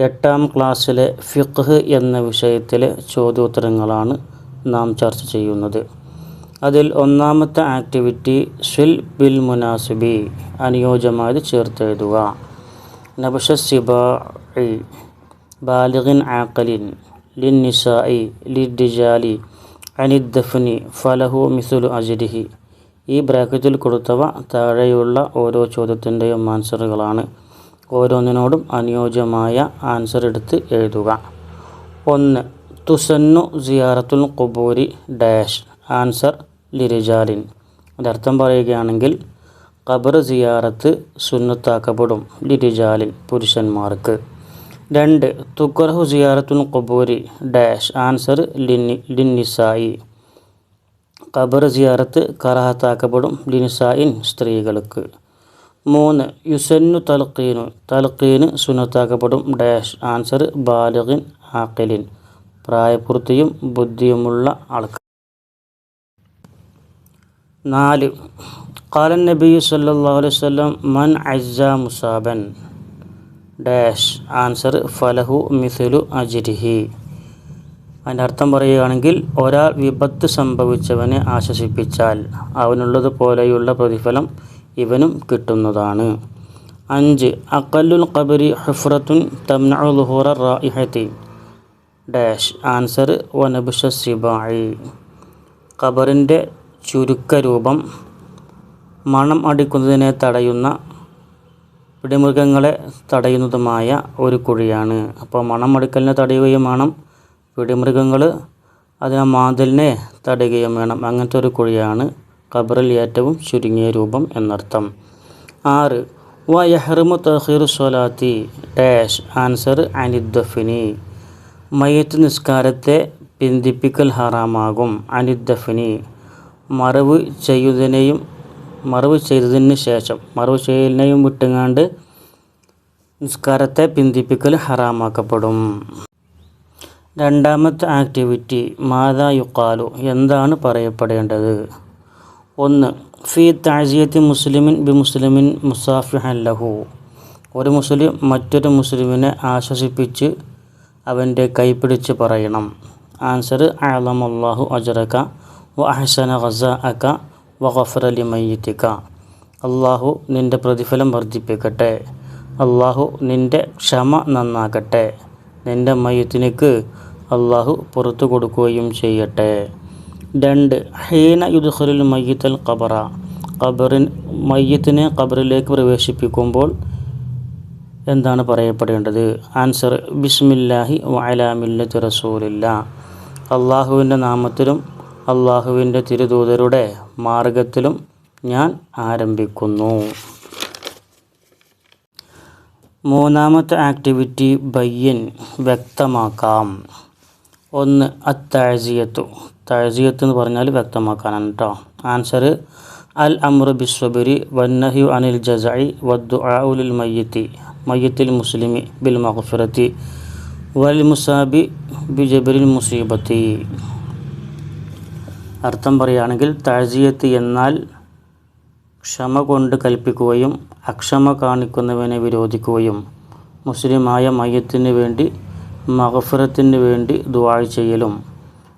എട്ടാം ക്ലാസ്സിലെ ഫിഖ് എന്ന വിഷയത്തിലെ ചോദ്യോത്തരങ്ങളാണ് നാം ചർച്ച ചെയ്യുന്നത്. അതിൽ ഒന്നാമത്തെ ആക്ടിവിറ്റി ഷിൽ ബിൽ മുനാസിബി അനുയോജ്യമായത് ചേർത്തെഴുതുക. നബഷ സിബാഇ ബാലിഗിൻ ആക്കലിൻ ലിൻ നിസായി ലിഡിജാലി അനിദ്ദഫ്നി ഫലഹു മിസുലു അജിരിഹി. ഈ ബ്രാക്കറ്റിൽ കൊടുത്തവ താഴെയുള്ള ഓരോ ചോദ്യത്തിന്റെയും ആൻസറുകളാണ്. ഓരോന്നിനോടും അനുയോജ്യമായ ആൻസർ എടുത്ത് എഴുതുക. ഒന്ന് തുസന്നു സിയാറത്തുൽ കുബൂരി ഡാഷ് ആൻസർ ലിരിജാലിൻ. അതർത്ഥം പറയുകയാണെങ്കിൽ ഖബർ സിയാറത്ത് സുന്നത്താക്കപ്പെടും ലിരിജാലിൻ പുരുഷന്മാർക്ക്. രണ്ട് തുക്കറഹു സിയാറത്തുൽ കുബൂരി ഡാഷ് ആൻസർ ലിന്നി ലിന്നിസായി. ഖബർ സിയാറത്ത് കറാഹത്താക്കപ്പെടും ലിനിസായിൻ സ്ത്രീകൾക്ക്. മൂന്ന് യുസന്നു തൽക്കീനു തൽക്കീന് സുനത്താക്കപ്പെടും ഡാഷ് ആൻസർ ബാലകിൻ ആക്കലിൻ പ്രായപൂർത്തിയും ബുദ്ധിയുമുള്ള ആൾക്ക് നാല് കാലൻ നബി സല്ലല്ലാഹു അലൈഹി വസല്ലം മൻ അജ്ജ മുസാബൻ. Dash answer ഫലഹു മിഥുലു അജിരിഹി. അതിന്റെ അർത്ഥം പറയുകയാണെങ്കിൽ ഒരാൾ വിപത്ത് സംഭവിച്ചവനെ ആശ്വസിപ്പിച്ചാൽ അവനുള്ളതുപോലെയുള്ള പ്രതിഫലം ഇവനും കിട്ടുന്നതാണ്. അഞ്ച് അക്കല്ലുൽ ഖബരി ഹുഫ്രത്തുൻ തംനഹുറ റായിഹത്തി. Dash answer വനബുഷ സിബായി. ഖബറിന്റെ ചുരുക്കരൂപം മണം അടിക്കുന്നതിനെ തടയുന്ന പിടിമൃഗങ്ങളെ തടയുന്നതുമായ ഒരു കുഴിയാണ്. അപ്പോൾ മണം അടിക്കലിനെ തടയുകയും വേണം പിടിമൃഗങ്ങൾ അതിനെ മാതിലിനെ തടയുകയും വേണം. അങ്ങനത്തെ ഒരു കുഴിയാണ് ഖബറിൽ ഏറ്റവും ചുരുങ്ങിയ രൂപം എന്നർത്ഥം. ആറ് വ യഹ്റമു തഹീർ സ്വലാത്തി ഡാഷ് ആൻസർ അനിദ്ദഫിനി. മയ്യത്ത് നിസ്കാരത്തെ പിന്തിപ്പിക്കൽ ഹറാമാകും അനിദ്ദഫിനി. മറവ് ചെയ്യുന്നതിനെയും മറവ് ചെയ്തതിന് ശേഷം മറവ് ചെയ്യലിനെയും വിട്ടുങ്ങാണ്ട് നിസ്കാരത്തെ പിന്തിപ്പിക്കൽ ഹറാമാക്കപ്പെടും. രണ്ടാമത്തെ ആക്ടിവിറ്റി മാതാ യുക്കാലു എന്താണ് പറയപ്പെടേണ്ടത്? ഒന്ന് ഫി താജിയത്ത് മുസ്ലിമിൻ ബി മുസ്ലിമിൻ മുസാഫിഹൻ ലഹു. ഒരു മുസ്ലിം മറ്റൊരു മുസ്ലിമിനെ ആശ്വസിപ്പിച്ച് അവന്റെ കൈപിടിച്ച് പറയണം. ആൻസർ അലമല്ലാഹു അജറക്ക വ അഹസന ഖസ അക്ക വ ഖഫറലി മയ്യത്തിക്ക അള്ളാഹു നിന്റെ പ്രതിഫലം വർദ്ധിപ്പിക്കട്ടെ. അള്ളാഹു നിന്റെ ക്ഷമ നന്നാക്കട്ടെ. നിന്റെ മയ്യത്തിനേക്ക് അള്ളാഹു പുറത്തു കൊടുക്കുകയും ചെയ്യട്ടെ. രണ്ട് ഹീന യുദ്ഖുലുൽ മയ്യത്തൽ ഖബറ. ഖബറിൻ മയ്യത്തിനെ ഖബറിലേക്ക് പ്രവേശിപ്പിക്കുമ്പോൾ എന്താണ് പറയപ്പെടേണ്ടത്? ആൻസർ ബിസ്മില്ലാഹി വഅലാമില്ലത്തി റസൂലില്ല. അള്ളാഹുവിന്റെ നാമത്തിലും അള്ളാഹുവിന്റെ തിരുദൂതരുടെ മാർഗത്തിലും ഞാൻ ആരംഭിക്കുന്നു. മൂന്നാമത്തെ ആക്ടിവിറ്റി ബയ്യൻ വ്യക്തമാക്കാം. ഒന്ന് അത്താഴ്സിയത്തു. താഴ്സിയത്ത് എന്ന് പറഞ്ഞാൽ വ്യക്തമാക്കാനാണ് കേട്ടോ ആൻസർ അൽ അമ്ര ബിസ്വബിരി വന്നഹ്യു അനിൽ ജസായി വദ്ദു ആഉലിൽ മയ്യത്തി. മയ്യത്തിൽ മുസ്ലിമി ബിൽ മഹഫിറത്തി വൽ മുസാബി ബി ജബരിൽ മുസീബത്തി. അർത്ഥം പറയുകയാണെങ്കിൽ താഴ്സിയത്ത് എന്നാൽ ക്ഷമ കൊണ്ട് കൽപ്പിക്കുകയും അക്ഷമ കാണിക്കുന്നവനെ വിരോധിക്കുകയും മുസ്ലിമായ മയ്യത്തിന് വേണ്ടി മഹഫിറത്തിന് വേണ്ടി ദുആ ചെയ്യലും.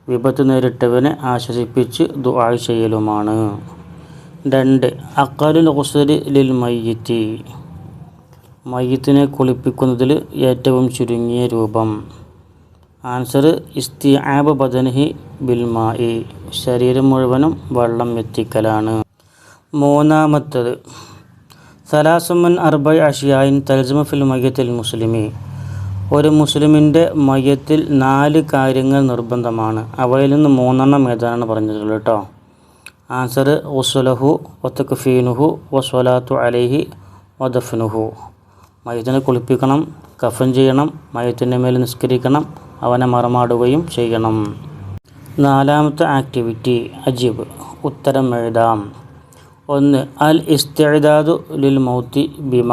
വിപത്ത് നേരിട്ടവനെ ആശ്വസിപ്പിച്ച് ദുആ ചെയ്യലുമാണ്. രണ്ട് അക്കാലിൽ ഹുസരി ലിൽ മയ്യത്തി. മയ്യത്തിനെ കുളിപ്പിക്കുന്നതിൽ ഏറ്റവും ചുരുങ്ങിയ രൂപം. ആൻസർ ഇസ്തിആബ് ബദനഹി ബിൽമായി ശരീരം മുഴുവനും വെള്ളം എത്തിക്കലാണ്. മൂന്നാമത്തത് സലാസുമൻ അർബൈ അഷിയായിൻ തൽജമ ഫിൽ മയ്യത്തിൽ മുസ്ലിമി. ഒരു മുസ്ലിമിന്റെ മയ്യത്തിൽ നാല് കാര്യങ്ങൾ നിർബന്ധമാണ്. അവയിൽ നിന്ന് മൂന്നെണ്ണം ഏതാണെന്ന് പറഞ്ഞിട്ടുള്ളത് കേട്ടോ ആൻസർ ഉസുലഹു വത്തക്ഫീനുഹു വസ്വലാത്തു അലൈഹി വദഫ്നുഹു. മയത്തിനെ കുളിപ്പിക്കണം കഫൻ ചെയ്യണം മയത്തിന്റെ മേൽ നിസ്കരിക്കണം അവനെ മറമാടുകയും ചെയ്യണം. നാലാമത്തെ ആക്ടിവിറ്റി അജീബ് ഉത്തരം എഴുതാം. ഒന്ന് അൽ ഇസ്തേദാദു ലിൽ മൗത്തി ബിമ.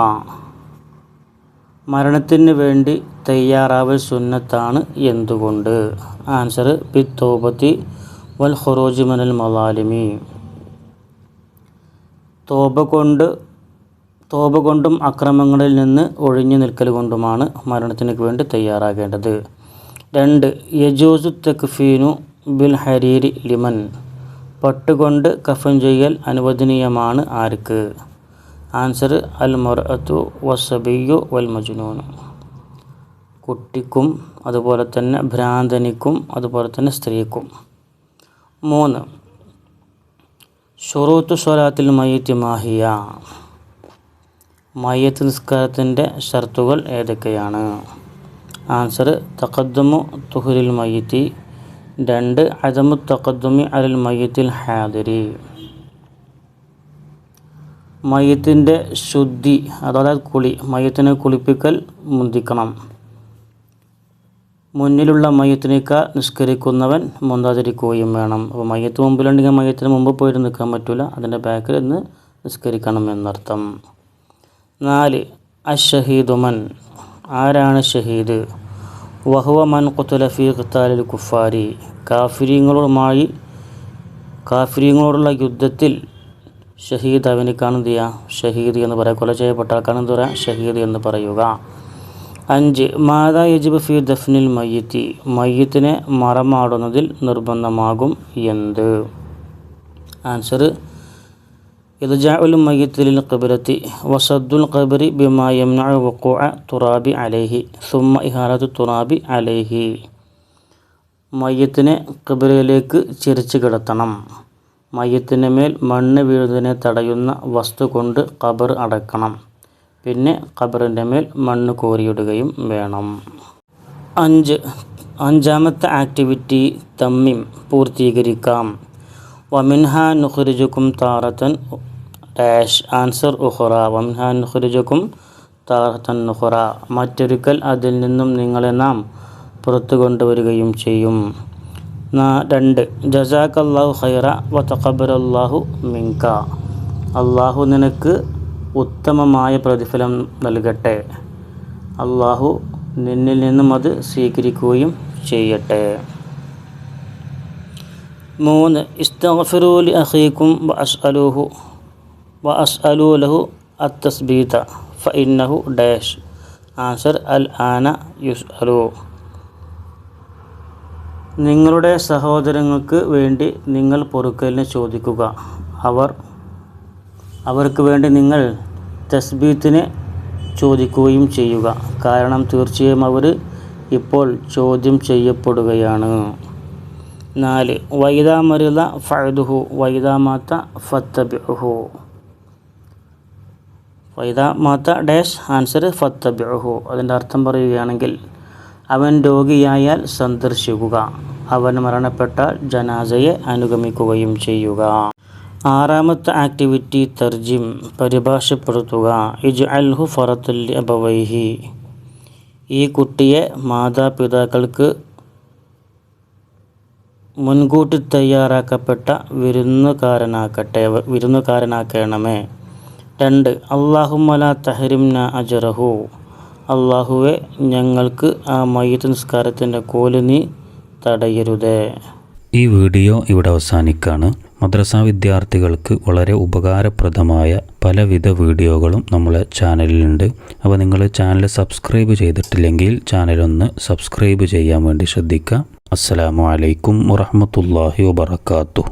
മരണത്തിന് വേണ്ടി തയ്യാറാവൽ സുന്നത്താണ് എന്തുകൊണ്ട്? ആൻസർ പി വൽ ഖുറൂജ് മനൽ മലാലിമി തോബ കൊണ്ട് തോബ കൊണ്ടും അക്രമങ്ങളിൽ നിന്ന് ഒഴിഞ്ഞു നിൽക്കൽ കൊണ്ടുമാണ് മരണത്തിന് വേണ്ടി തയ്യാറാകേണ്ടത്. രണ്ട് യജൂസു തക്ഫീനു ബിൽ ഹരീരി ലിമൻ. പട്ടുകൊണ്ട് കഫൻ ചെയ്യൽ അനുവദനീയമാണ് ആർക്ക്? ആൻസർ അൽ മൊറത്തു വസബിയു വൽ മജ്നൂനു കുട്ടിക്കും അതുപോലെ തന്നെ ഭ്രാന്തനിക്കും അതുപോലെ തന്നെ സ്ത്രീക്കും. മൂന്ന് ഷുറൂത്തു സ്വലാത്തിൽ മയ്യത്ത് മാഹിയ മയ്യത്ത് നിസ്കാരത്തിന്റെ ഷർത്തുകൾ ഏതൊക്കെയാണ്? ആൻസർ തഖദ്ദമു തുഹുരിൽ മയ്യത്തി. രണ്ട് അദമു തഖദ്ദുമി അലൽ മയ്യത്തിൽ ഹാദിരി. മയ്യത്തിന്റെ ശുദ്ധി അതായത് കുളി മയ്യത്തിനെ കുളിപ്പിക്കൽ മുന്തിക്കണം. മുന്നിലുള്ള മയ്യത്തിനേക്കാൾ നിഷ്കരിക്കുന്നവൻ മുന്താതിരിക്കുകയും വേണം. അപ്പോൾ മയ്യത്ത് മുമ്പിലുണ്ടെങ്കിൽ മയ്യത്തിന് മുമ്പ് പോയിട്ട് നിൽക്കാൻ പറ്റില്ല അതിന്റെ ബാക്കിൽ നിന്ന് നിഷ്കരിക്കണം എന്നർത്ഥം. നാല് അഷഹീദുമൻ ആരാണ് ഷഹീദ് വഹുവ മൻ ഖത്താലിൽ കുഫാരി. കാഫിരിയങ്ങളുമായി കാഫിരിയങ്ങളോടുള്ള യുദ്ധത്തിൽ ഷഹീദ് അവന് ചെയ്യുക ഷഹീദ് എന്ന് പറയുക കൊല ചെയ്യപ്പെട്ട ആൾക്കാണ് എന്ത് പറയുക ഷഹീദ് എന്ന് പറയുക. അഞ്ച് മാതാ യജിബ് ഫി ദഫ്നിൽ മയ്യത്തി മയ്യത്തിനെ മറമാടുന്നതിൽ നിർബന്ധമാകും എന്ത്? ആൻസർ ഇർജാഉൽ മയ്യത്തിൽ ഖിബ്ലത്തി വസദ്ദുൽ ഖബരി ബിമാ യംനഉ വഖൂഅ തുറാബി അലൈഹി സുമ്മ ഇഹാലത്തു തുറാബി അലൈഹി. മയ്യത്തിനെ കബിരയിലേക്ക് ചിരിച്ചു കിടത്തണം. മയ്യത്തിന്റെ മേൽ മണ്ണ് വീഴുന്നതിനെ തടയുന്ന വസ്തു കൊണ്ട് ഖബർ അടക്കണം. പിന്നെ ഖബറിന്റെ മേൽ മണ്ണ് കോരിയിടുകയും വേണം. അഞ്ച്. അഞ്ചാമത്തെ ആക്ടിവിറ്റി തമ്മിം പൂർത്തീകരിക്കാം. വമിൻഹ നുഹുരുജുക്കും താറത്തൻ ഡാഷ്. ആൻസർ ഉഹുറ വമിൻഹ നുഹുരുജുക്കും താറത്തൻ നുഹുറ മറ്റൊരിക്കൽ അതിൽ നിന്നും നിങ്ങളെ നാം പുറത്തു കൊണ്ടുവരികയും ചെയ്യും. രണ്ട്. ജസാഖ് അള്ളാഹു ഖൈറ വ അള്ളാഹു മിങ്ക അള്ളാഹു നിനക്ക് ഉത്തമമായ പ്രതിഫലം നൽകട്ടെ. അള്ളാഹു നിന്നിൽ നിന്നും അത് സ്വീകരിക്കുകയും ചെയ്യട്ടെ. മൂന്ന്. ഇസ്തഗ്ഫിറൂ ലി അഖീക്കും വ അസ്അലൂഹു വ അസ് ലഹു അത്തസ്ബീത ഫ ഇന്നഹു ഡാഷ്. ആൻസർ അൽ ആന യുസ്അലു നിങ്ങളുടെ സഹോദരങ്ങൾക്ക് വേണ്ടി നിങ്ങൾ പൊറുക്കലിന് ചോദിക്കുക. അവർ അവർക്ക് വേണ്ടി നിങ്ങൾ തസ്ബീത്തിനെ ചോദിക്കുകയും ചെയ്യുക. കാരണം തീർച്ചയായും അവർ ഇപ്പോൾ ചോദ്യം ചെയ്യപ്പെടുകയാണ്. നാല് വൈദാ മരുത ഫഴുഹു വൈദാ മാത്ത ഫത്തബിഹു വൈദാ മാത്ത ഡാഷ് ആൻസർ ഫത്തബിഹു അതിന്റെ അർത്ഥം പറയുകയാണെങ്കിൽ അവൻ രോഗിയായാൽ സന്ദർശിക്കുക. അവൻ മരണപ്പെട്ടാൽ ജനാസയെ അനുഗമിക്കുകയും ചെയ്യുക. ആറാമത്തെ ആക്ടിവിറ്റി തർജിം പരിഭാഷപ്പെടുത്തുക. ഇജ് അൽഹു ഫറത്തുൽ അബവൈഹി. ഈ കുട്ടിയെ മാതാപിതാക്കൾക്ക് മുൻകൂട്ടി തയ്യാറാക്കപ്പെട്ട വിരുന്നുകാരനാക്കട്ടെ വിരുന്നുകാരനാക്കണമേ. രണ്ട് അള്ളാഹുമല തഹരിംന അജറഹു. അള്ളാഹുവെ ഞങ്ങൾക്ക് ആ മയ്യത്ത് നിസ്കാരത്തിന്റെ കോൽ നീ തടയരുതേ. ഈ വീഡിയോ ഇവിടെ അവസാനിക്കാണ്. മദ്രസ വിദ്യാർത്ഥികൾക്ക് വളരെ ഉപകാരപ്രദമായ പലവിധ വീഡിയോകളും നമ്മളെ ചാനലിലുണ്ട്. അപ്പോൾ നിങ്ങൾ ചാനൽ സബ്സ്ക്രൈബ് ചെയ്തിട്ടില്ലെങ്കിൽ ചാനലൊന്ന് സബ്സ്ക്രൈബ് ചെയ്യാൻ വേണ്ടി ശ്രദ്ധിക്കുക. അസ്സലാമു അലൈക്കും വറഹ്മത്തുള്ളാഹി വബറകാതുഹു.